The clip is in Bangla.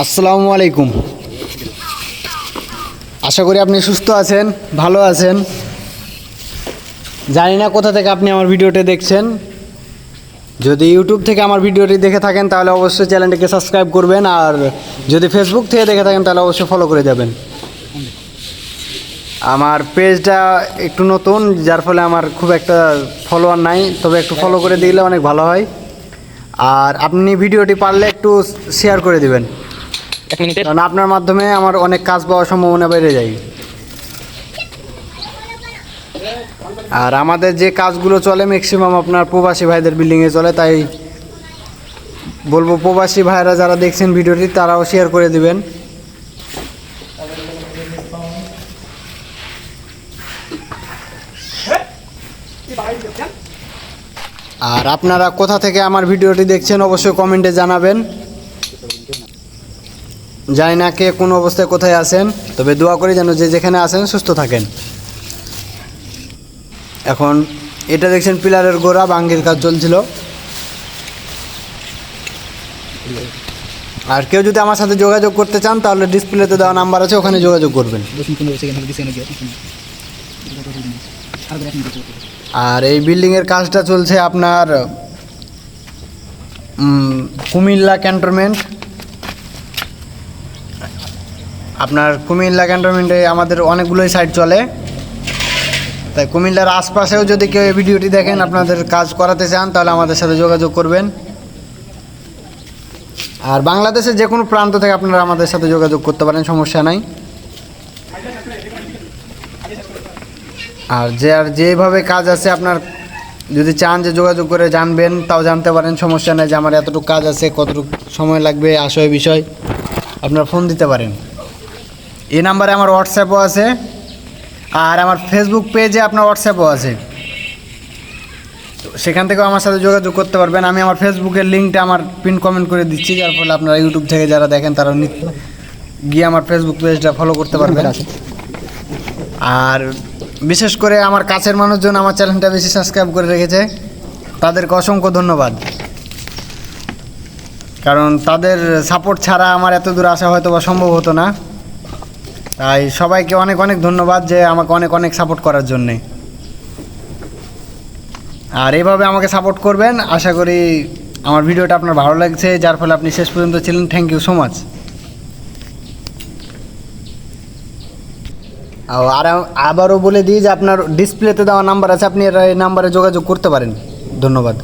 আসসালামু আলাইকুম। আশা করি আপনি সুস্থ আছেন, ভালো আছেন। জানি না কোথা থেকে আপনি আমার ভিডিওটি দেখছেন। যদি ইউটিউব থেকে আমার ভিডিওটি দেখে থাকেন, তাহলে অবশ্যই চ্যানেলটিকে সাবস্ক্রাইব করবেন, আর যদি ফেসবুক থেকে দেখে থাকেন, তাহলে অবশ্যই ফলো করে যাবেন। আমার পেজটা একটু নতুন, যার ফলে আমার খুব একটা ফলোয়ার নাই, তবে একটু ফলো করে দিলে অনেক ভালো হয়। আর আপনি ভিডিওটি পারলে একটু শেয়ার করে দিবেন। এক মিনিটের। কারণ আপনার মাধ্যমে আমার অনেক কাজ পাওয়ার সম্ভাবনা বেড়ে যায়। আর আমাদের যে কাজগুলো চলে ম্যাক্সিমাম আপনার প্রবাসী ভাইদের বিল্ডিংয়ে চলে, তাই বলব প্রবাসী ভাইরা যারা দেখছেন ভিডিওটি, তারাও শেয়ার করে দিবেন। আর আপনারা কোথা থেকে আমার ভিডিওটি দেখছেন, অবশ্যই কমেন্টে জানাবেন। জানি না কে কোন অবস্থায় কোথায় আছেন, তবে দোয়া করি যেন যে যেখানে আছেন সুস্থ থাকেন। এখন এটা দেখছেন পিলারের গোড়া বাঙ্গির কাজ চলছিল। আর কেউ যদি আমার সাথে যোগাযোগ করতে চান, তাহলে ডিসপ্লেতে দেওয়া নাম্বার আছে, ওখানে যোগাযোগ করবেন। আর এই বিল্ডিংয়ের কাজটা চলছে আপনার কুমিল্লা ক্যান্টনমেন্ট। আপনার কুমিল্লা ক্যান্টনমেন্টে আমাদের অনেকগুলোই সাইট চলে। তাই কুমিল্লার আশপাশেও যদি কেউ এই ভিডিওটি দেখেন, আপনাদের কাজ করাতে চান, তাহলে আমাদের সাথে যোগাযোগ করবেন। আর বাংলাদেশের যে কোনো প্রান্ত থেকে আপনারা আমাদের সাথে যোগাযোগ করতে পারেন, সমস্যা নাই। আর যে আর যেভাবে কাজ আছে, আপনার যদি চান যে যোগাযোগ করে জানবেন, তাও জানতে পারেন, সমস্যা নেই যে আমার এতটুকু কাজ আছে, কতটুকু সময় লাগবে আশয় বিষয় আপনার ফোন দিতে পারেন। এই নাম্বারে আমার হোয়াটসঅ্যাপও আছে আর আমার ফেসবুক পেজে আপনার হোয়াটসঅ্যাপও আছে। তো সেখান থেকেও আমার সাথে যোগাযোগ করতে পারবেন। আমি আমার ফেসবুকের লিঙ্কটা আমার পিন কমেন্ট করে দিচ্ছি, যার ফলে আপনারা ইউটিউব থেকে যারা দেখেন তারা গিয়ে আমার ফেসবুক পেজটা ফলো করতে পারবেন। আর বিশেষ করে আমার কাছের মানুষজন আমার চ্যানেলটা বেশি সাবস্ক্রাইব করে রেখেছে, তাদেরকে অসংখ্য ধন্যবাদ। কারণ তাদের সাপোর্ট ছাড়া আমার এত দূর আসা হয়তো বা সম্ভব হতো না। তাই সবাইকে অনেক অনেক ধন্যবাদ যে আমাকে অনেক অনেক সাপোর্ট করার জন্যে। আর এইভাবে আমাকে সাপোর্ট করবেন, আশা করি আমার ভিডিওটা আপনার ভালো লাগছে, যার ফলে আপনি শেষ পর্যন্ত ছিলেন। থ্যাংক ইউ সো মাচ আর আবারও বলে দিই যে আপনার ডিসপ্লেতে দেওয়া নাম্বার আছে, আপনি এই নাম্বারে যোগাযোগ করতে পারেন। ধন্যবাদ।